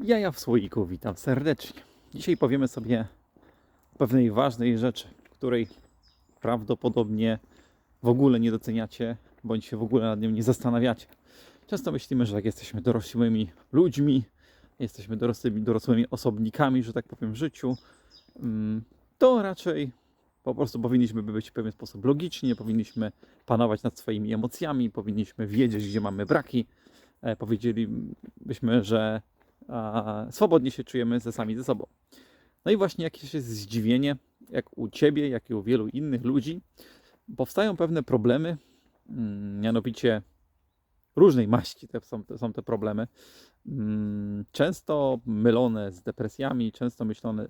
Jaja w słoiku, witam serdecznie. Dzisiaj powiemy sobie o pewnej ważnej rzeczy, której prawdopodobnie w ogóle nie doceniacie, bądź się w ogóle nad nią nie zastanawiacie. Często myślimy, że jak jesteśmy dorosłymi ludźmi, jesteśmy dorosłymi, dorosłymi osobnikami, że tak powiem, w życiu, mm, to raczej po prostu powinniśmy być w pewien sposób logiczni, powinniśmy panować nad swoimi emocjami, powinniśmy wiedzieć, gdzie mamy braki. E, Powiedzielibyśmy, że a, swobodnie się czujemy ze sami ze sobą. No i właśnie jakieś jest zdziwienie, jak u Ciebie, jak i u wielu innych ludzi, powstają pewne problemy, mm, mianowicie różnej maści te są, te są te problemy, mm, często mylone z depresjami, często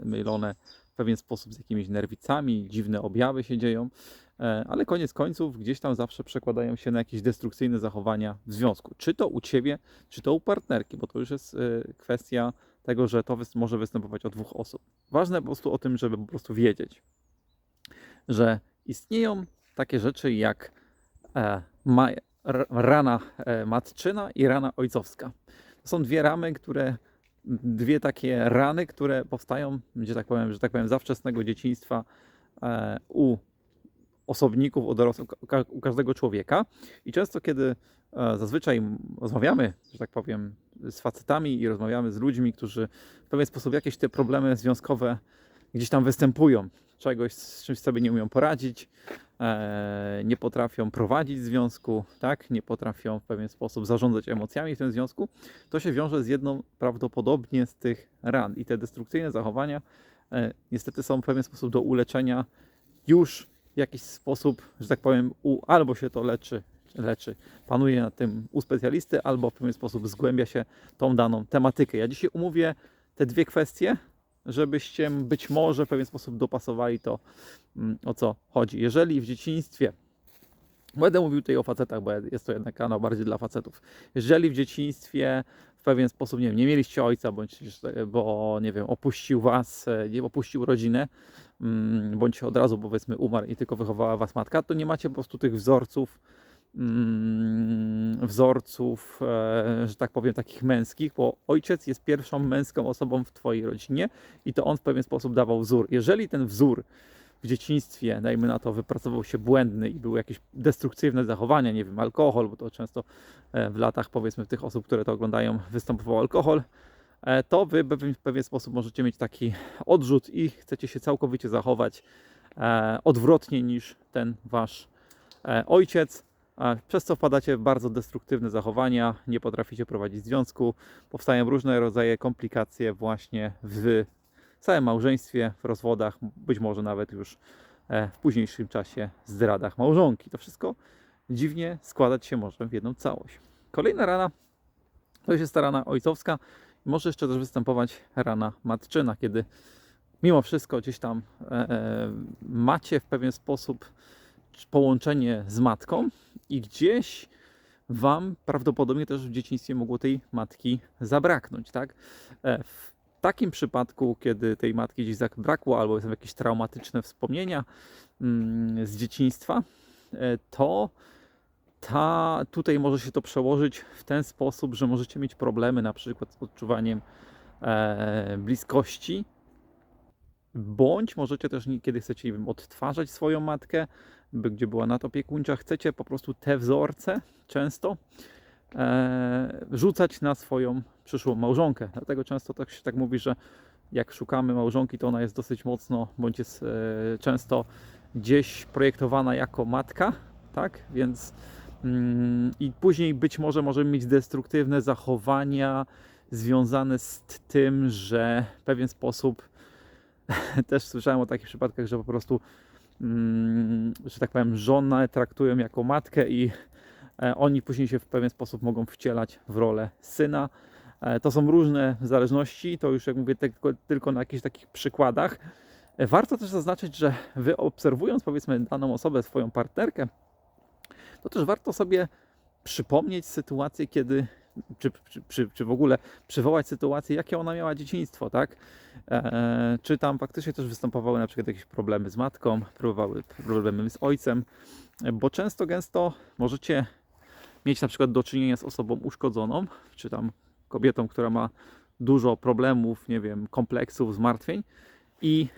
mylone w pewien sposób z jakimiś nerwicami, dziwne objawy się dzieją, e, ale koniec końców gdzieś tam zawsze przekładają się na jakieś destrukcyjne zachowania w związku. Czy to u Ciebie, czy to u partnerki, bo to już jest e, kwestia tego, że to może występować od dwóch osób. Ważne po prostu o tym, żeby po prostu wiedzieć, że istnieją takie rzeczy jak e, rana e, matczyna i rana ojcowska. To są dwie ramy, które dwie takie rany, które powstają, że tak powiem, że tak powiem, za wczesnego dzieciństwa e, u osobników, ka- u każdego człowieka. I często, kiedy e, zazwyczaj rozmawiamy, że tak powiem, z facetami i rozmawiamy z ludźmi, którzy w pewien sposób jakieś te problemy związkowe gdzieś tam występują, czegoś z czymś sobie nie umieją poradzić, e, nie potrafią prowadzić związku, tak, nie potrafią w pewien sposób zarządzać emocjami w tym związku, to się wiąże z jedną prawdopodobnie z tych ran. I te destrukcyjne zachowania e, niestety są w pewien sposób do uleczenia już w jakiś sposób, że tak powiem, u, albo się to leczy, leczy, panuje nad tym u specjalisty, albo w pewien sposób zgłębia się tą daną tematykę. Ja dzisiaj umówię te dwie kwestie, żebyście być może w pewien sposób dopasowali to, mm, o co chodzi. Jeżeli w dzieciństwie Będę mówił tutaj o facetach, bo jest to jednak kanał bardziej dla facetów. Jeżeli w dzieciństwie w pewien sposób, nie wiem, nie mieliście ojca, bądź, bo nie wiem, opuścił was, e, nie opuścił rodzinę, mm, bądź od razu powiedzmy umarł i tylko wychowała was matka, to nie macie po prostu tych wzorców, mm, wzorców, e, że tak powiem, takich męskich, bo ojciec jest pierwszą męską osobą w twojej rodzinie i to on w pewien sposób dawał wzór. Jeżeli ten wzór w dzieciństwie, dajmy na to, wypracował się błędny i były jakieś destruktywne zachowania, nie wiem, alkohol, bo to często e, w latach, powiedzmy, tych osób, które to oglądają, występował alkohol, e, to wy w pewien sposób możecie mieć taki odrzut i chcecie się całkowicie zachować e, odwrotnie niż ten wasz ojciec, przez co wpadacie w bardzo destruktywne zachowania, nie potraficie prowadzić związku, powstają różne rodzaje komplikacje właśnie w całym małżeństwie, w rozwodach, być może nawet już e, w późniejszym czasie zdradach małżonki. To wszystko dziwnie składać się może w jedną całość. Kolejna rana to już jest ta rana ojcowska. Może jeszcze też występować rana matczyna, kiedy mimo wszystko gdzieś tam e, e, macie w pewien sposób połączenie z matką i gdzieś Wam prawdopodobnie też w dzieciństwie mogło tej matki zabraknąć, tak? W takim przypadku, kiedy tej matki gdzieś zabrakło, albo są jakieś traumatyczne wspomnienia mm, z dzieciństwa, e, to ta, tutaj może się to przełożyć w ten sposób, że możecie mieć problemy na przykład z odczuwaniem e, bliskości, bądź możecie też, kiedy chcecie wiem, odtwarzać swoją matkę, by, gdzie była nadopiekuńcza, chcecie po prostu te wzorce często rzucać na swoją przyszłą małżonkę. Dlatego często tak się tak mówi, że jak szukamy małżonki, to ona jest dosyć mocno, bądź jest e, często gdzieś projektowana jako matka, tak? Więc mm, i później być może możemy mieć destruktywne zachowania związane z tym, że w pewien sposób też słyszałem o takich przypadkach, że po prostu, mm, że tak powiem, żonę traktują jako matkę i e, oni później się w pewien sposób mogą wcielać w rolę syna. E, To są różne zależności, to już jak mówię tylko, tylko na jakichś takich przykładach. E, Warto też zaznaczyć, że wy obserwując powiedzmy daną osobę, swoją partnerkę, to też warto sobie przypomnieć sytuację, kiedy, czy, czy, czy, w ogóle przywołać sytuację, jakie ona miała dzieciństwo, tak? E, czy tam faktycznie też występowały na przykład jakieś problemy z matką, próbowały problemy z ojcem, e, bo często, gęsto możecie mieć na przykład do czynienia z osobą uszkodzoną, czy tam kobietą, która ma dużo problemów, nie wiem, kompleksów, zmartwień i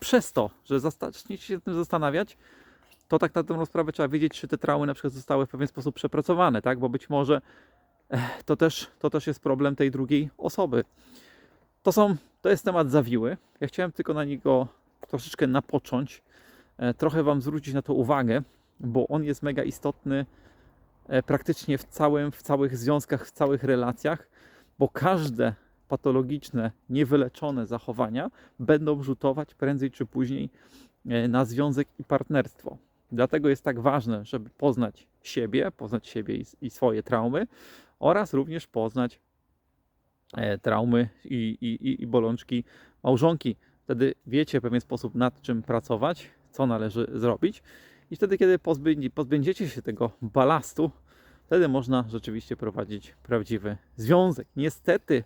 przez to, że zaczniecie się tym zastanawiać, to tak na tę rozprawę trzeba wiedzieć, czy te traumy na przykład zostały w pewien sposób przepracowane, tak? Bo być może eh, to też, to też jest problem tej drugiej osoby. To są, to jest temat zawiły. Ja chciałem tylko na niego troszeczkę napocząć, e, trochę Wam zwrócić na to uwagę, bo on jest mega istotny praktycznie w, całym, w całych związkach, w całych relacjach, bo każde patologiczne, niewyleczone zachowania będą rzutować prędzej czy później e, na związek i partnerstwo. Dlatego jest tak ważne, żeby poznać siebie, poznać siebie i, i swoje traumy oraz również poznać e, traumy i, i- i bolączki małżonki. Wtedy wiecie w pewien sposób nad czym pracować, co należy zrobić i wtedy, kiedy pozbędzie, pozbędziecie się tego balastu, wtedy można rzeczywiście prowadzić prawdziwy związek. Niestety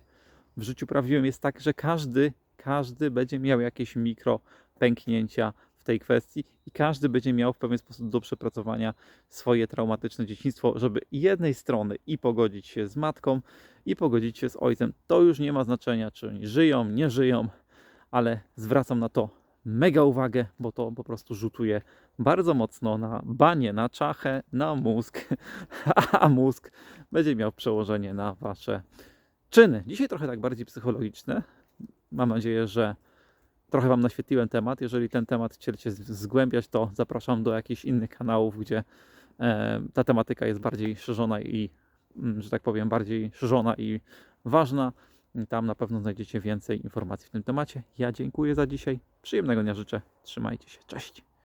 w życiu prawdziwym jest tak, że każdy, każdy będzie miał jakieś mikro pęknięcia w tej kwestii i każdy będzie miał w pewien sposób do przepracowania swoje traumatyczne dzieciństwo, żeby jednej strony i pogodzić się z matką, i pogodzić się z ojcem. To już nie ma znaczenia, czy oni żyją, nie żyją, ale zwracam na to mega uwagę, bo to po prostu rzutuje bardzo mocno na banie, na czachę, na mózg, a mózg będzie miał przełożenie na wasze czyny. Dzisiaj trochę tak bardziej psychologiczne. Mam nadzieję, że trochę Wam naświetliłem temat. Jeżeli ten temat chcecie zgłębiać, to zapraszam do jakichś innych kanałów, gdzie e, ta tematyka jest bardziej szerzona i, mm, że tak powiem, bardziej szerzona i ważna. Tam na pewno znajdziecie więcej informacji w tym temacie. Ja dziękuję za dzisiaj. Przyjemnego dnia życzę. Trzymajcie się. Cześć.